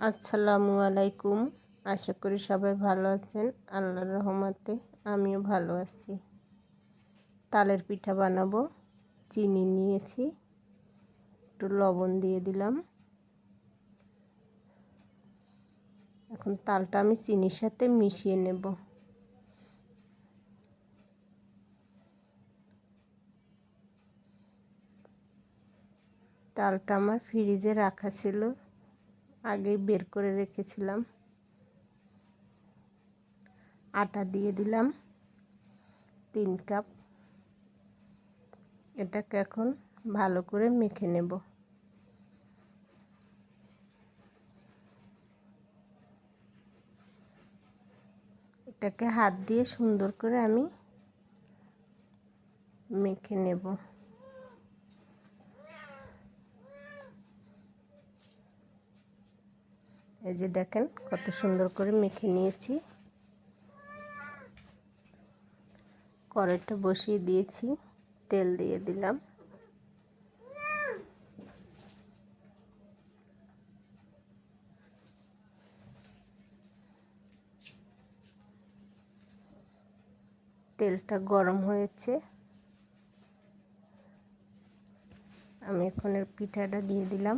আসসালামু আলাইকুম। আশা করি সবাই ভালো আছেন। আল্লাহর রহমতে আমিও ভালো আছি। তালের পিঠা বানাবো, চিনি নিয়েছি, একটু লবণ দিয়ে দিলাম। এখন তালটা আমি চিনির সাথে মিশিয়ে নেব। তালটা আমার ফ্রিজে রাখা ছিল। আগেই বের করে রেখেছিলাম। আটা দিয়ে দিলাম তিন কাপ। এটাকে এখন ভালো করে মেখে নেব। এটাকে হাত দিয়ে সুন্দর করে আমি মেখে নেব। এই যে দেখেন, কত সুন্দর করে মেখে নিয়েছি। কড়াইটা বসিয়ে দিয়েছি, তেল দিয়ে দিলাম। তেলটা গরম হয়েছে। আমি এখন এর পিঠাটা দিয়ে দিলাম।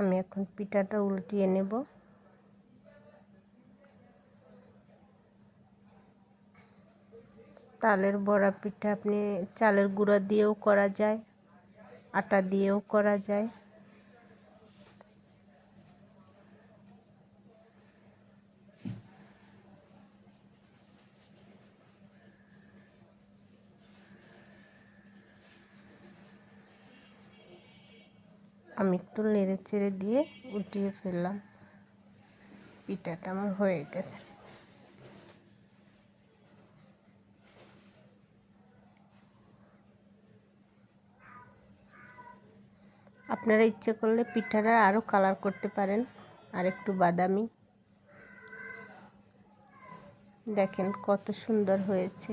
আমি এখন পিঠাটা উল্টিয়ে নেব। তালের বড়া পিঠা আপনি চালের গুঁড়া দিয়েও করা যায়, আটা দিয়েও করা যায়। আমি একটু নেড়ে চেড়ে দিয়ে উঠিয়ে ফেললাম। পিঠাটা আমার হয়ে গেছে। আপনারা ইচ্ছে করলে পিঠাটা আরও কালার করতে পারেন আর একটু বাদামি। দেখেন কত সুন্দর হয়েছে।